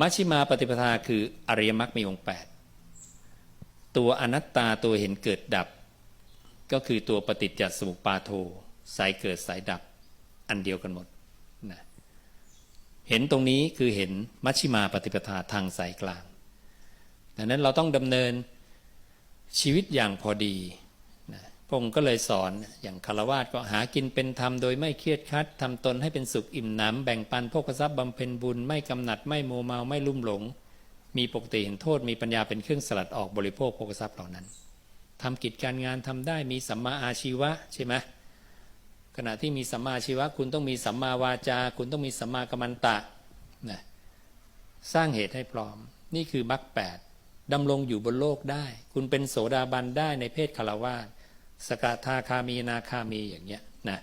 มัชฌิมาปฏิปทาคืออริยมรรคมีองค์แปดตัวอนัตตาตัวเห็นเกิดดับ ก็คือตัวปฏิจจสมุปาโทสายเกิดสายดับอันเดียวกันหมดนะเห็นตรงนี้คือเห็นมัชฌิมาปฏิปทาทางสายกลางดังนั้นเราต้องดำเนินชีวิตอย่างพอดี พระองค์ก็เลยสอนอย่างคารวาสก็หากินเป็นธรรมโดยไม่เครียดคัดทำตนให้เป็นสุขอิ่มหนำแบ่งปันพกทรัพย์บำเพ็ญบุญไม่กำหนัดไม่โมเมาไม่ลุ่มหลง มีปกติเห็นโทษมีปัญญาเป็นเครื่องสลัดออกบริโภคพกทรัพย์เหล่านั้นทำกิจการงานทำได้มีสัมมาอาชีวะใช่ไหมขณะที่มีสัมมาอาชีวะ คุณต้องมีสัมมาวาจา คุณต้องมีสัมมากัมมันตะนะสร้างเหตุให้พร้อม นี่คือมรรคแปดดำรงอยู่บนโลกได้ คุณเป็นโสดาบันได้ในเพศคารวาส สกทาคามีนาคามีอย่างเงี้ยนะ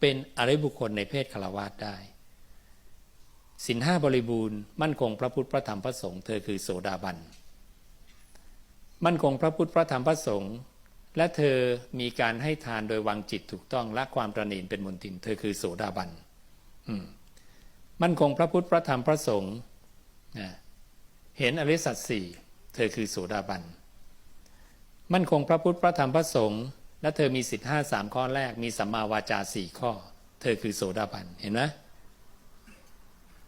เป็นอริบุคคลในเพศคารวาสได้สินห้าบริบูรณ์มั่นคงพระพุทธพระธรรมพระสงฆ์เธอคือโสดาบัน มั่นคงพระพุทธพระธรรมพระสงฆ์และเธอมีการให้ทานโดยวางจิตถูกต้องละความประณีตเป็นมนตินเธอคือโสดาบันมมั่นคงพระพุทธพระธรรมพระสงฆ์เห็นอริสัจสี่เธอคือโสดาบัน มั่นคงพระพุทธพระธรรมพระสงฆ์ และเธอมีสิทธิ์ห้าสามข้อแรก มีสัมมาวาจาสี่ข้อ เธอคือโสดาบันเห็นไหม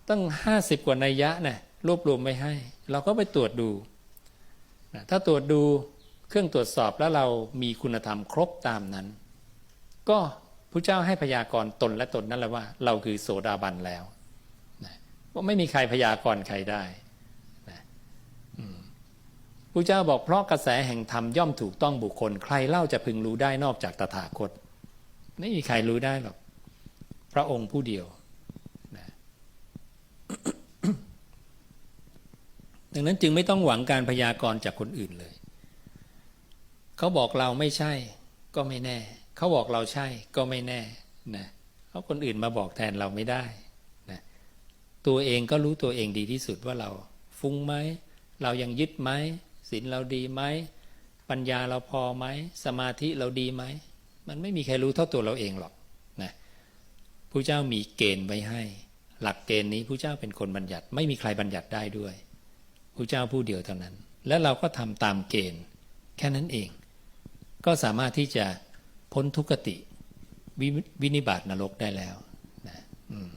ตั้งห้าสิบกว่านัยยะนะรวบรวมไว้ให้ เราก็ไปตรวจดูนะถ้าตรวจดูเครื่องตรวจสอบแล้วเรามีคุณธรรมครบตามนั้น ก็พระเจ้าให้พยากรณ์ตนและตนนั่นแหละว่า เราคือโสดาบันแล้วนะว่าไม่มีใครพยากรณ์ใครได้ พระเจ้าบอกเพราะกระแสแห่งธรรมย่อมถูกต้องบุคคล ใครเล่าจะพึงรู้ได้นอกจากตถาคต ไม่มีใครรู้ได้หรอกพระองค์ผู้เดียวดังนั้นจึงไม่ต้องหวังการพยากรณ์จากคนอื่นเลย เขาบอกเราไม่ใช่ก็ไม่แน่ เขาบอกเราใช่ก็ไม่แน่นะเพราะคนอื่นมาบอกแทนเราไม่ได้นะตัวเองก็รู้ตัวเองดีที่สุดว่าเราฟุ้งไหมเรายังยึดไหม ศีลเราดีไหมปัญญาเราพอไหมสมาธิเราดีไหมมันไม่มีใครรู้เท่าตัวเราเองหรอกนะผู้เจ้ามีเกณฑ์ไว้ให้ หลักเกณฑ์นี้ผู้เจ้าเป็นคนบัญญัติ ไม่มีใครบัญญัติได้ด้วยผู้เจ้าผู้เดียวเท่านั้น และเราก็ทำตามเกณฑ์ แค่นั้นเอง ก็สามารถที่จะพ้นทุกขติววินิบาตนรกได้แล้วนะอืม